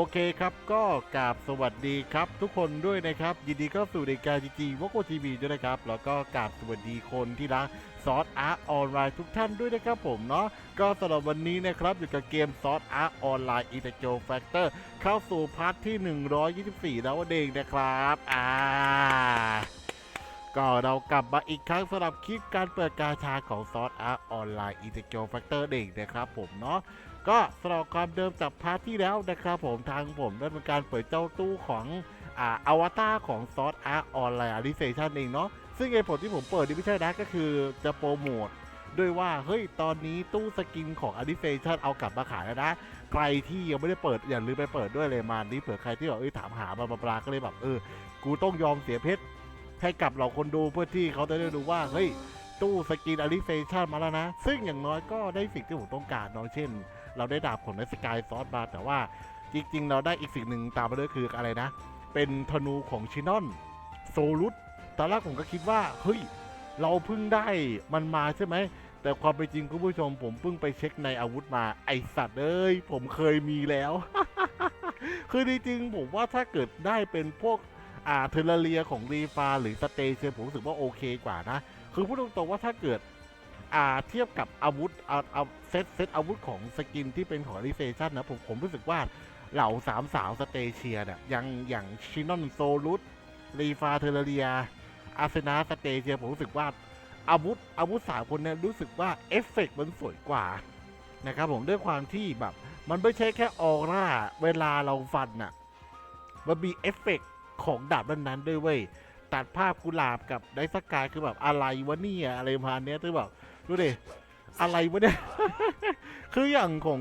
โอเคครับก็กราบสวัสดีครับ ทุกคนด้วยนะครับ ยินดีเข้าสู่รายการจีจีวอกโกทีวีด้วยนะครับ แล้วก็กราบสวัสดีคนที่รักซอสอาร์ออนไลน์ทุกท่านด้วยนะครับผมเนาะก็สำหรับวันนี้นะครับอยู่กับเกมซอสอาร์ออนไลน์อีเตโจแฟกเตอร์เข้าสู่พาร์ทที่ 124 แล้วเองนะครับอ่าก็เรากลับมาอีกครั้งสำหรับคลิปการเปิดกาชาของซอสอาร์ออนไลน์อีเทโกแฟกเตอร์เองนะครับผมเนาะ ก็สำหรับความเดิมจากพาร์ทที่แล้วนะครับผมทางผมได้เป็นการเปิดเจ้าตู้ของอ่าอวตารของซอสอาร์ออนไลน์อาริเซชันเองเนาะซึ่งเหตุผลที่ผมเปิดนี่ไม่ใช่นะก็คือจะโปรโมทด้วยว่า เฮ้ย ตอนนี้ตู้สกินของอาริเซชันเอากลับมาขายแล้วนะ ใครที่ยังไม่ได้เปิด อย่าลืมไปเปิดด้วยเลยมานี่เผื่อใครที่แบบเอ้ยถามหาบาบลาก็เลยแบบเออ กูต้องยอมเสียเพชรให้กับเหล่าคนดูเพื่อที่เขาจะได้ดูว่าเฮ้ยตู้สกินอลิเฟชันมาแล้วนะ ซึ่งอย่างน้อยก็ได้สิ่งที่ผมต้องการเนาะเช่น เราได้ดาบของนัสกายซอสมาแต่ว่าจริงๆ เราได้อีกสิ่งหนึ่งตามมาด้วยคืออะไรนะ เป็นธนูของชินอนโซลุสตอนแรกผมก็คิดว่า เฮ้ย เราเพิ่งได้มันมาใช่ไหม แต่ความเป็นจริงคุณผู้ชมผมเพิ่งไปเช็คในอาวุธมาไอสัตว์เอ้ย ผมเคยมีแล้ว คือจริงๆผมว่าถ้าเกิดได้เป็นพวกอ่าเทอร์เรียของรีฟาหรือสเตเชียผมรู้สึกว่าโอเคกว่านะ คือพูดตรงๆว่าถ้าเกิด อ่าเทียบกับอาวุธเอาเอาเซตเซตอาวุธของสกินที่เป็นของรีเฟชันนะผมผมรู้สึกว่าเหล่าสามสาวสเตเชียเนี่ยยังอย่างชินอนโซลุสรีฟาเทอร์เรีย อาเซนาสเตเชียผมรู้สึกว่าอาวุธอาวุธสามคนเนี่ยรู้สึกว่าเอฟเฟกต์มันสวยกว่านะครับผมด้วยความที่แบบมันไม่ใช่แค่ออร่าเวลาเราฟันน่ะมันมีเอฟเฟกต์ของดาบนั้นๆด้วยเว้ยตัดภาพกุหลาบกับไดสกายคือแบบอะไรวะเนี่ยอะไรมาเนี้ยคือแบบ ดูดิ อะไรวะเนี่ย คืออย่างของ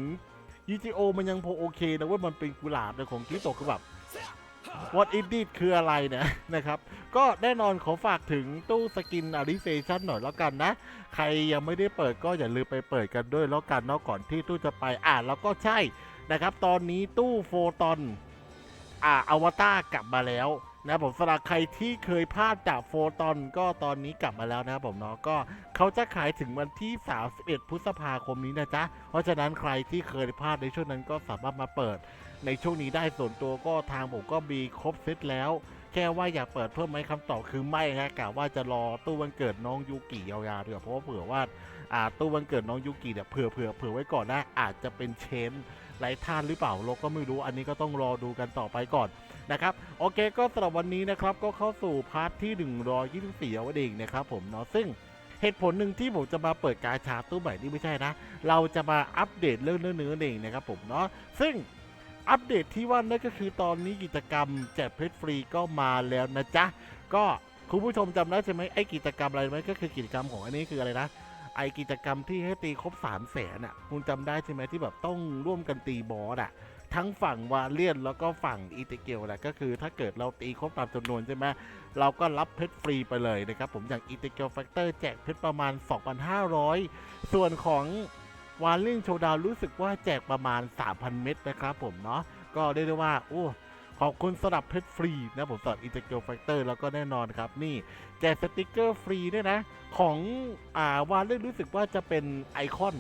UGO มันยังพอโอเคนะว่ามันเป็นกุหลาบแต่ของคิโตะคือแบบ What is it คืออะไรเนี่ยนะครับ ก็แน่นอนขอฝากถึงตู้สกินอาริเซชันหน่อยแล้วกันนะ ใครยังไม่ได้เปิดก็อย่าลืมไปเปิดกันด้วยแล้วกันเนาะก่อนที่ตู้จะไปอ่าแล้วก็ใช่นะครับ ตอนนี้ตู้โฟตอนอ่าอวตารกลับมาแล้ว นะผมสำหรับใครที่เคยพลาดจากโฟตอนก็ตอนนี้กลับมาแล้วนะผมเนาะก็เขาจะขายถึงวันที่ 31 พฤษภาคมนี้นะจ๊ะ เพราะฉะนั้นใครที่เคยพลาดในช่วงนั้นก็สามารถมาเปิด ในช่วงนี้ได้ส่วนตัวก็ทางผมก็มีครบเซตแล้ว แค่ว่าอยากเปิดเพิ่มไหมคำตอบคือไม่ฮะกะว่าจะรอตู้วันเกิดน้องยูกิยาวๆดีกว่าเพราะว่าเผื่อว่าอ่าตู้วันเกิดน้องยูกิเนี่ยเผื่อเผื่อเผื่อไว้ก่อนนะอาจจะเป็นเชน ไรท่านหรือเปล่าเราก็ไม่รู้อันนี้ก็ต้องรอดูกันต่อไปก่อนนะครับโอเคก็สำหรับวันนี้นะครับก็เข้าสู่พาร์ทที่ 124แล้วเองนะครับผมเนาะซึ่งเหตุผลหนึ่งที่ผมจะมาเปิดการชาตู้ใหม่นี่ไม่ใช่นะ เราจะมาอัปเดตเรื่องเนื้อเนื้อเองนะครับผมเนาะซึ่งอัปเดตที่ว่านั่นก็คือตอนนี้กิจกรรมแจกเพชรฟรีก็มาแล้วนะจ๊ะก็คุณผู้ชมจำได้ใช่ไหมไอ้กิจกรรมอะไรไหมก็คือกิจกรรมของอันนี้คืออะไรนะ ไอกิจกรรมที่ให้ตีครบ3 0 0แสนอะคุณจำได้ใช่ไหมที่แบบต้องร่วมกันตีบอสอะ ทั้งฝั่งวาเลียนแล้วก็ฝั่งอีเตเกียวแหละก็คือถ้าเกิดเราตีครบตามจำนวนใช่ไหมเราก็รับเพชรฟรีไปเลยนะครับผมอย่างอีเตเกียวแฟกเตอร์แจกเพชรประมาณ 2,500 ส่วนของวาเลียนโชดาวรู้สึกว่าแจกประมาณ 3,000 เม็ดนะครับผมเนาะก็เรียกได้ว่าโอ้ ขอบคุณสำหรับเพชรฟรีนะผมสำหรับอีเตเกียวแฟกเตอร์แล้วก็แน่นอนครับ นี่แจกสติกเกอร์ฟรีด้วยนะ ของอ่าวาเล่รู้สึกว่าจะเป็นไอคอน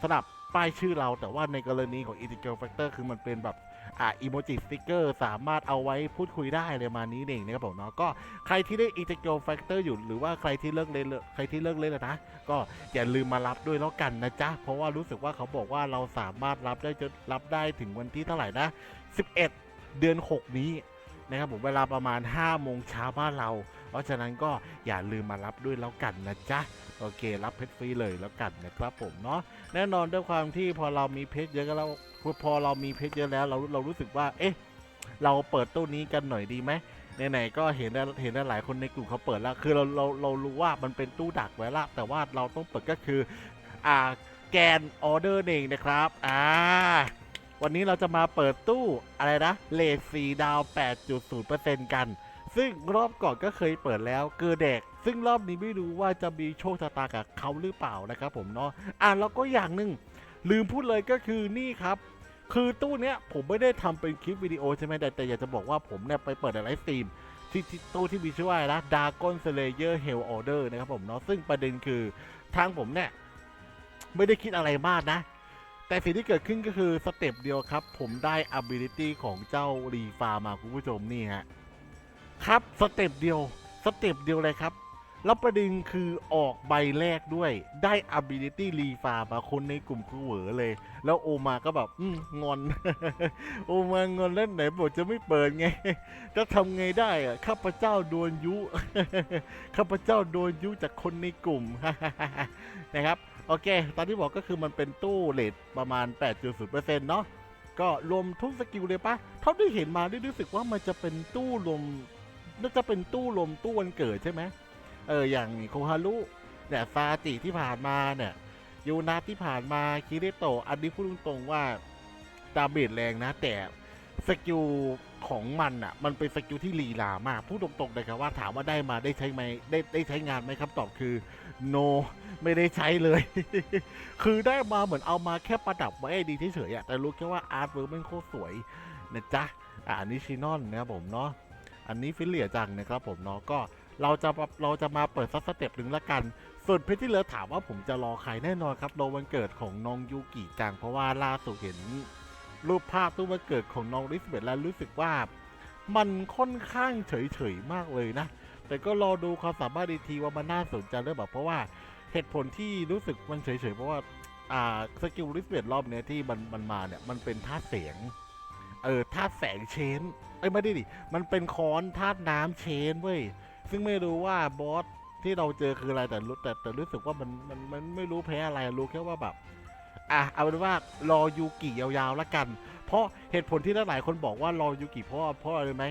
สำหรับป้ายชื่อเราแต่ว่าในกรณีของ i n t e g r a l Factor คือมันเป็นแบบอ่าอีโมจิสติกเกอร์สามารถเอาไว้พูดคุยได้เลยมานี้เองนะครับผมเนาะก็ใครที่ได้ i n t e g r a l Factor อยู่หรือว่าใครที่เลิกเล่นใครที่เลิกเล่นแล้วนะ ก็อย่าลืมมารับด้วยแล้วกันนะจ๊ะเพราะว่ารู้สึกว่าเขาบอกว่าเราสามารถรับได้จนรับได้ถึงวันที่เท่าไหร่นะ11 เดือน 6 นี้นะครับผมเวลาประมาณ 5 โมงเช้าบ้านเรา เพราะฉะนั้นก็อย่าลืมมารับด้วยแล้วกันนะจ๊ะ โอเค รับเพชรฟรีเลยแล้วกันนะครับผมเนาะแน่นอนด้วยความที่พอเรามีเพชรเยอะก็แล้วพอเรามีเพชรเยอะแล้วเราเรารู้สึกว่าเอ๊ะเราเปิดตู้นี้กันหน่อยดีไหมไหนๆก็เห็นได้เห็นได้หลายคนในกลุ่มเขาเปิดแล้ว คือเราเราเรารู้ว่ามันเป็นตู้ดักไว้ละแต่ว่าเราต้องเปิดก็คืออ่าแกนออเดอร์เองนะครับ อ่า วันนี้เราจะมาเปิดตู้อะไรนะเลทสีดาว 8.0%กัน ซึ่งรอบก่อนก็เคยเปิดแล้วเกอเด็ก ซึ่งรอบนี้ไม่รู้ว่าจะมีโชคชะตากับเขาหรือเปล่านะครับผมเนาะอะแล้วก็อย่างหนึ่งลืมพูดเลยก็คือนี่ครับคือตู้เนี้ยผมไม่ได้ทำเป็นคลิปวิดีโอใช่ไหมแต่แต่อยากจะบอกว่าผมเนี่ยไปเปิดในไลฟ์สตรีมที่ตู้ที่มีชื่อว่าอะไรนะ Dragon Slayer Hell Order นะครับผมเนาะซึ่งประเด็นคือทางผมเนี่ยไม่ได้คิดอะไรมากนะ แต่สิ่งที่เกิดขึ้นก็คือสเต็ปเดียวครับ ผมได้ ability ของเจ้ารีฟามาคุณผู้ชมนี่ฮะ ครับสเต็ปเดียวสเต็ปเดียวเลยครับ แล้วประเด็นคือออกใบแรกด้วยได้ ability รีฟามาคนในกลุ่มคือเหวอเลย แล้วโอมาก็แบบอืงอน โอมางอนเล่นไหนบอกจะไม่เปิดไง จะทำไงได้อะข้าพเจ้าโดนยุ ข้าพเจ้าโดนยุจากคนในกลุ่มนะครับ โอเค ตอนที่บอกก็คือมันเป็นตู้เลทประมาณ 8.0%เนาะ ก็รวมทุกสกิลเลยปะเท่าที่เห็นมาได้รู้สึกว่ามันจะเป็นตู้รวมน่าจะเป็นตู้รวมตู้วันเกิดใช่ไหม เออ อย่างโคฮารุเนี่ยซาจิที่ผ่านมาเนี่ยยูนาที่ผ่านมาคิริโตอันนี้พูดตรงๆว่าดาเมจแรงนะ แต่สกิล ของมันอะ มันเป็นสกิลที่ลีลามากพูดตรงๆเลยครับว่าถามว่าได้มาได้ใช้ไหมได้ได้ใช้งานไหมครับตอบคือ no ไม่ได้ใช้เลย คือได้มาเหมือนเอามาแค่ประดับไว้ดีเฉยๆแต่รู้แค่ว่าอาร์ตเวิร์กมันโคตรสวยนะจ๊ะอ่าอันนี้ชินอนนะครับผมเนาะอันนี้ฟิลเลียจังนะครับผมเนาะก็เราจะเราจะมาเปิดซักสเต็ปหนึ่งละกัน ส่วนเพชรที่เหลือถามว่าผมจะรอใครแน่นอนครับโดวันเกิดของน้องยูกิจังเพราะว่าล่าสุดเห็น รูปภาพตู้วันเกิดของน้องริสเบตแล้วรู้สึกว่า มันค่อนข้างเฉยๆมากเลยนะ แต่ก็รอดูความสามารถอีทีว่ามันน่าสนใจหรือเปล่าเพราะว่าเหตุผลที่รู้สึกมันเฉยๆเพราะว่าอ่าสกิลริสเบตรอบเนี้ยที่มันมันมาเนี่ยมันเป็นธาเสียงเออธาแสงเชนเอ้ยไม่ได้ดิมันเป็นค้อนธาน้ำเชนเว้ยซึ่งไม่รู้ว่าบอสที่เราเจอคืออะไรแต่รู้แต่แต่รู้สึกว่ามันมันมันไม่รู้แพ้อะไรรู้แค่ว่าแบบ อะเอาเป็นว่ารอยูกิยาวๆแล้วกัน เพราะเหตุผลที่หลายคนบอกว่ารอยูกิเพราะเพราะอะไรไหม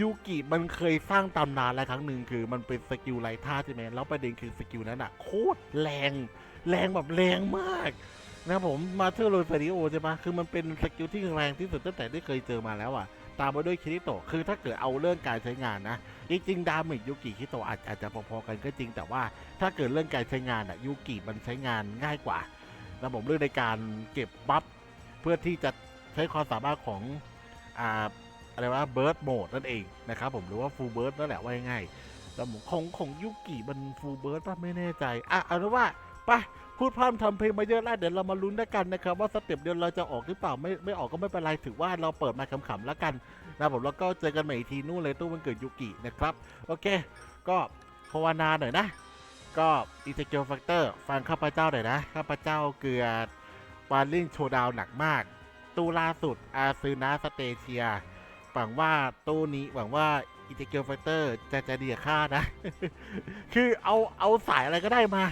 ยูกิมันเคยสร้างตำนานแล้วครั้งหนึ่งคือมันเป็นสกิลไรท่าใช่ไหมแล้วประเด็นคือสกิลนั้นอะโคตรแรง แรงแบบแรงมากนะผมมาเทอร์โรซาริโอใช่ปะคือมันเป็นสกิลที่แรงที่สุดตั้งแต่ที่เคยเจอมาแล้วอะตามมาด้วยคิริโตะคือถ้าเกิดเอาเรื่องการใช้งานนะจริงๆดาเมจยูกิคิโตะอาจจะพอๆกันก็จริง แต่ว่าถ้าเกิดเรื่องการใช้งานอะยูกิมันใช้งานง่ายกว่า นะผมเรื่องในการเก็บบัฟเพื่อที่จะใช้ความสามารถของอ่าอะไรวะเบิร์ดโหมดนั่นเองนะครับผมหรือว่าฟูลเบิร์ดนั่นแหละว่าง่ายแล้วผมของของยูกิมันฟูลเบิร์ดป่ะไม่แน่ใจ อะเอาเป็นว่าไปพูดพร่ำทำเพลงมาเยอะแล้วเดี๋ยวเรามาลุ้นด้วยกันนะครับ ว่าสเต็ปเดียวเราจะออกหรือเปล่าไม่ไม่ออกก็ไม่เป็นไรถือว่าเราเปิดมาขำๆแล้วกันนะผมแล้วก็เจอกันใหม่อีกทีนู่นเลยตู้วันเกิดยูกินะครับ โอเค ก็ภาวนาหน่อยนะ ก็อิเทเกียวแฟกเตอร์ฟังข้าพเจ้าหน่อยนะข้าพเจ้าเกลือวาลิ่งโชว์ดาวหนักมาก ตู้ล่าสุดอาซึนาสเตเชียหวังว่าตู้นี้หวังว่าอิเทเกียวแฟกเตอร์จะจะเดีกับข้านะ คือเอาเอาสายอะไรก็ได้มา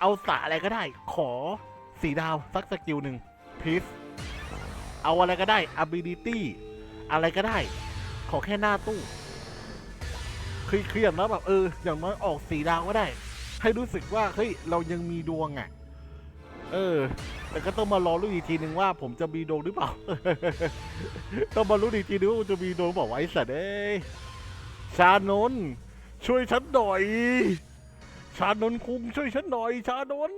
เอาสายอะไรก็ได้ ขอสีดาวสักสกิลหนึ่งพีซเอาอะไรก็ได้ ability อะไรก็ได้ ขอแค่หน้าตู้คือคืออย่างน้อยแบบเออ อย่างน้อยออกสีดาวก็ได้ ให้รู้สึกว่าเฮ้ยเรายังมีดวงอะ่ะ เออ แต่ก็ต้องมารอรู้อีกทีนึงว่า ผมจะมีดวงหรือเปล่า ต้องมารู้อีกทีนึงว่าจะมีดวงบอกว่าไอ้สัตว์เอ้ยชานนช่วยฉันหน่อย ชานนคุงช่วยฉันหน่อย ชานน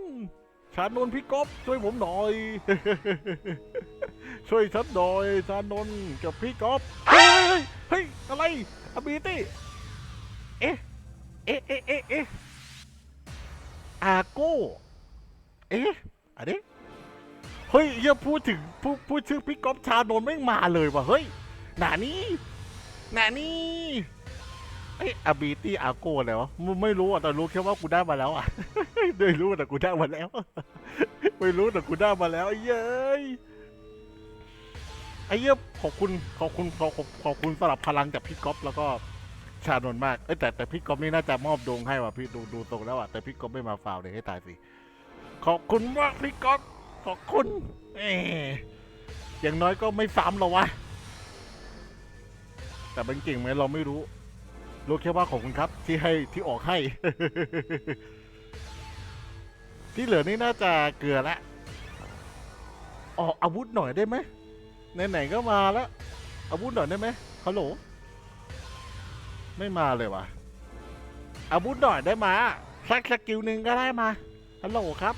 ชานนพี่ก๊อฟช่วยผมหน่อย ช่วยฉันหน่อย ชานนกับพี่ก๊อฟเฮ้ยเฮ้ยอะไรอบีตี้เอ๊ะเอ๊ะเอ๊ะเอ๊ะ อาโก้เอ๊ะอันนี้เฮ้ยอย่าพูดถึงพูดพูดชื่อพี่ก๊อฟชาโนนไม่มาเลยว่ะเฮ้ยหนานี้หนานี้เอ้ยอาบีตี้อาโก้เลยวะไม่รู้อะแต่รู้แค่ว่ากูได้มาแล้วอะไม่รู้แต่กูได้มาแล้ว ไม่รู้แต่กูได้มาแล้วอ้เย้ยไอ้เหี้ยขอบคุณขอบคุณขอบขอบขอบคุณสำหรับพลังจากพี่ก๊อฟแล้วก็ ชานนท์มาก เอ้ยแต่แต่พี่ก๊อฟนี่น่าจะมอบดวงให้ว่ะพี่ดูดูตรงแล้วอะแต่พี่ก๊อฟไม่มาฟาวเลยให้ตายสิขอบคุณมากพี่ก๊อฟขอบคุณเอออย่างน้อยก็ไม่ซ้ำหรอวะ แต่เป็นเก่งไหมเราไม่รู้ รู้แค่ว่าขอบคุณครับ ที่ให้ที่ออกให้ ที่เหลือนี่น่าจะเกลือละออกอาวุธหน่อยได้ไหมไหนๆก็มาแล้วอาวุธหน่อยได้ไหมฮัลโหล ไม่มาเลยวะอาวุธหน่อยได้มาสักสกิลหนึ่งก็ได้มาฮัลโหลครับ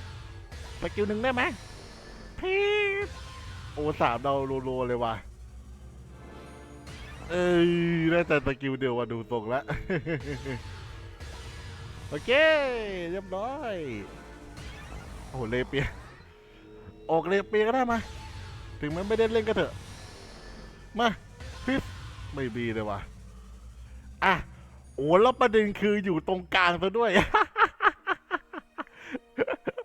สกิลหนึ่งได้ไหมพีดโอ้สามเราโลๆเลยว่ะเอ้ยได้แต่สกิลเดียวว่าดูตรงล้วโอเคเรียบร้อยโอ้เลเปียออกเลยปียก็ได้มา ถึงแม้ไม่ได้เล่นก็เถอะมาพิบไม่มีเลยว่ะ อะโอ้แล้วประเด็นคืออยู่ตรงกลางซะด้วย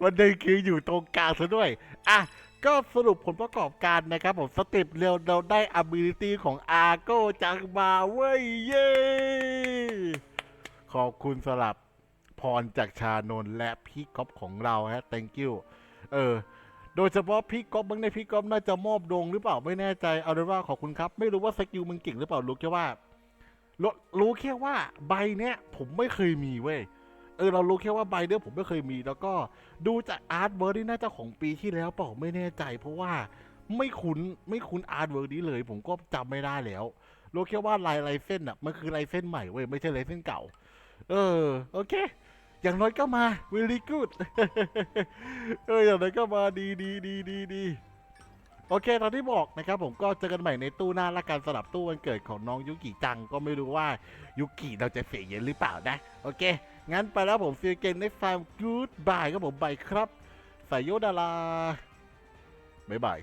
ประเด็นคืออยู่ตรงกลางซะด้วย อะ ก็สรุปผลประกอบการนะครับผมสเต็ปเร็วเราได้ ability ของอาโก้จากมาเว้ยเย้ขอบคุณสลับพรจากชานนและพี่ก๊อฟของเราฮะ thank you เออ โดยเฉพาะพี่ก๊อฟบางในพี่ก๊อฟน่าจะมอบดวงหรือเปล่าไม่แน่ใจ เอาเป็นว่าขอบคุณครับ ไม่รู้ว่าสกิลมึงเก่งหรือเปล่ารู้แค่ว่า รู้รู้แค่ว่าใบเนี้ยผมไม่เคยมีเว้ยเออเรารู้แค่ว่าใบเนี้ยผมไม่เคยมี แล้วก็ดูจากอาร์ตเวิร์ดนี่น่าจะของปีที่แล้วเปล่าไม่แน่ใจ เพราะว่าไม่คุ้นไม่คุ้นอาร์ตเวิร์ดนี้เลย ผมก็จำไม่ได้แล้วรู้แค่ว่าลายลายเส้นอะมันคือลายเส้นใหม่เว้ยไม่ใช่ลายเส้นเก่า เออโอเคอย่างน้อยก็มา very good เอออย่างน้อยก็มาดีดีดีดีดี โอเค ตอนที่บอกนะครับผมก็เจอกันใหม่ในตู้หน้าละกันสลับตู้วันเกิดของน้องยุกิจังก็ไม่รู้ว่ายุกิเราจะเสียเย็นหรือเปล่านะ โอเค งั้นไปแล้วผมซีเกนในฟาร์มกู๊ดบายครับผมบายครับสายโยดาราบ๊ายบาย